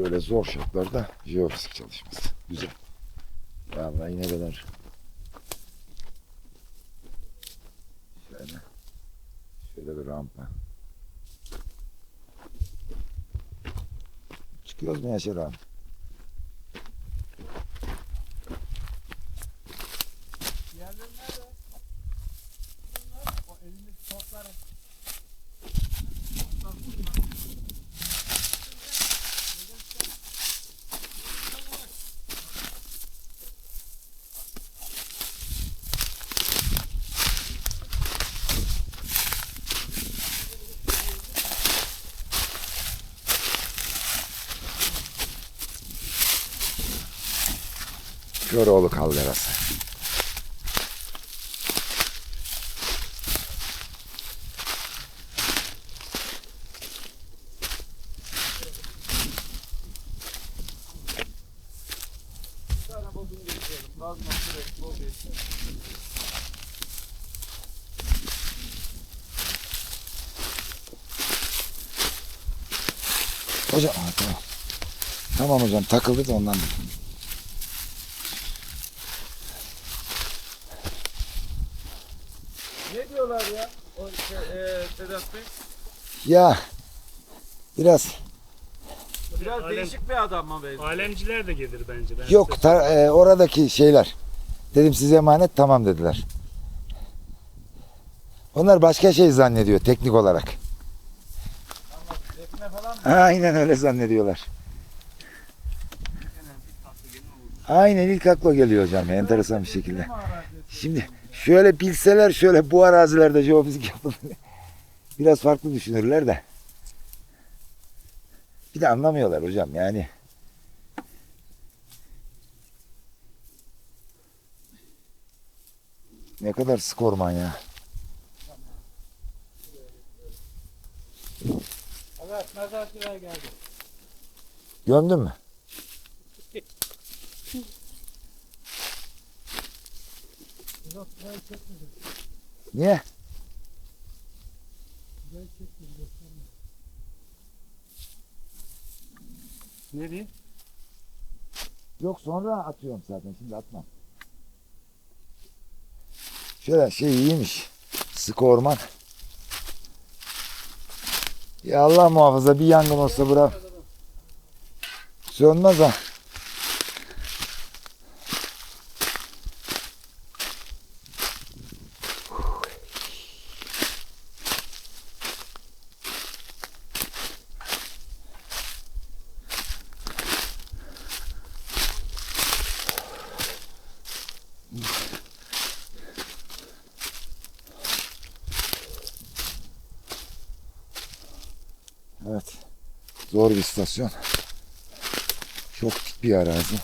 Böyle zor şartlarda jeofizik çalışması. Güzel. Vallahi ne kadar şöyle şöyle bir rampa. Çıkıyoruz mu Yaşar abi? Boz yesin. Hocam tamam. Tamam hocam takıldı da ondan. Ne diyorlar ya? O şey, e, Sedat Bey. Ya biraz Biraz Alem- değişik bir adam mı benziyor? Alemciler de gelir bence. Ben yok ta- e, oradaki şeyler. Dedim size emanet tamam dediler. Onlar başka şey zannediyor teknik olarak. Defne falan mı? Aynen öyle zannediyorlar. Aynen ilk akla geliyor hocam enteresan bir şekilde. Mi? Şimdi şöyle bilseler şöyle bu arazilerde jeofizik yapılır. Biraz farklı düşünürler de. Bir de anlamıyorlar hocam yani. Ne kadar sık orman ya. Evet, mezarcılar geldi. Gömdün mü? Yok, burayı çekmedi. Niye? Burayı çekmedi. göstermedi. Ne diyeyim? Yok sonra atıyorum zaten şimdi atmam. Şöyle şey iyiymiş. Sık orman. Ya Allah muhafaza bir yangın olsa bura sönmez ha. Evet. Zor bir istasyon. Çok dik bir arazi.